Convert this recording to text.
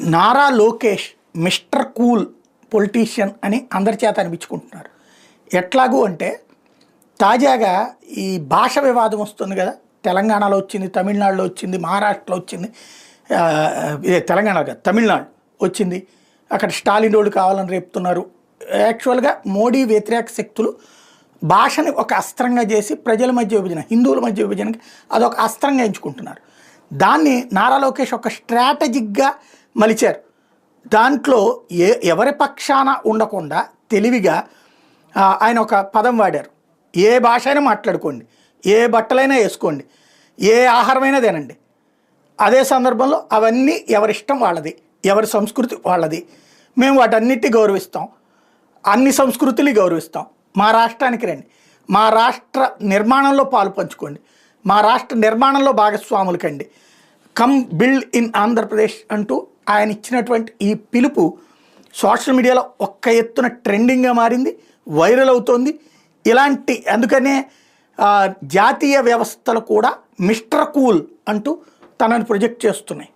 Nara Lokesh mister cool politician అని అందరి చేత అనిపించుకుంటున్నారు. ఎట్లాగూ అంటే తాజాగా ఈ భాష వివాదం వస్తుంది కదా. తెలంగాణలో వచ్చింది తమిళనాడులో వచ్చింది మహారాష్ట్రలో వచ్చింది ఇదే తెలంగాణ కాదు తమిళనాడు వచ్చింది. అక్కడ స్టాలిన్ రోడ్డు కావాలని రేపుతున్నారు. యాక్చువల్గా మోడీ వ్యతిరేక శక్తులు భాషని ఒక అస్త్రంగా చేసి ప్రజల మధ్య విభజన హిందువుల మధ్య విభజనకి అదొక అస్త్రంగా ఎంచుకుంటున్నారు. దాన్ని నారా లోకేష్ ఒక స్ట్రాటజిక్గా మలిచారు. దాంట్లో ఏ ఎవరి పక్షాన ఉండకుండా తెలివిగా ఆయన ఒక పదం వాడారు. ఏ భాష అయినా మాట్లాడుకోండి. ఏ బట్టలైనా వేసుకోండి. ఏ ఆహారమైనా తినండి. అదే సందర్భంలో అవన్నీ ఎవరిష్టం వాళ్ళది. ఎవరి సంస్కృతి వాళ్ళది. మేము వాటన్నిటి గౌరవిస్తాం. అన్ని సంస్కృతులు గౌరవిస్తాం. మా రాష్ట్రానికి రండి. మా రాష్ట్ర నిర్మాణంలో పాలు పంచుకోండి. మా రాష్ట్ర నిర్మాణంలో భాగస్వాములకండి కమ్ బిల్డ్ ఇన్ ఆంధ్రప్రదేశ్ అంటూ ఆయన ఇచ్చినటువంటి ఈ పిలుపు సోషల్ మీడియాలో ఒక్క ఎత్తున ట్రెండింగ్గా మారింది వైరల్ అవుతోంది. ఇలాంటి అందుకనే జాతీయ వ్యవస్థలు కూడా మిస్టర్ కూల్ అంటూ తనను ప్రొజెక్ట్ చేస్తున్నాయి.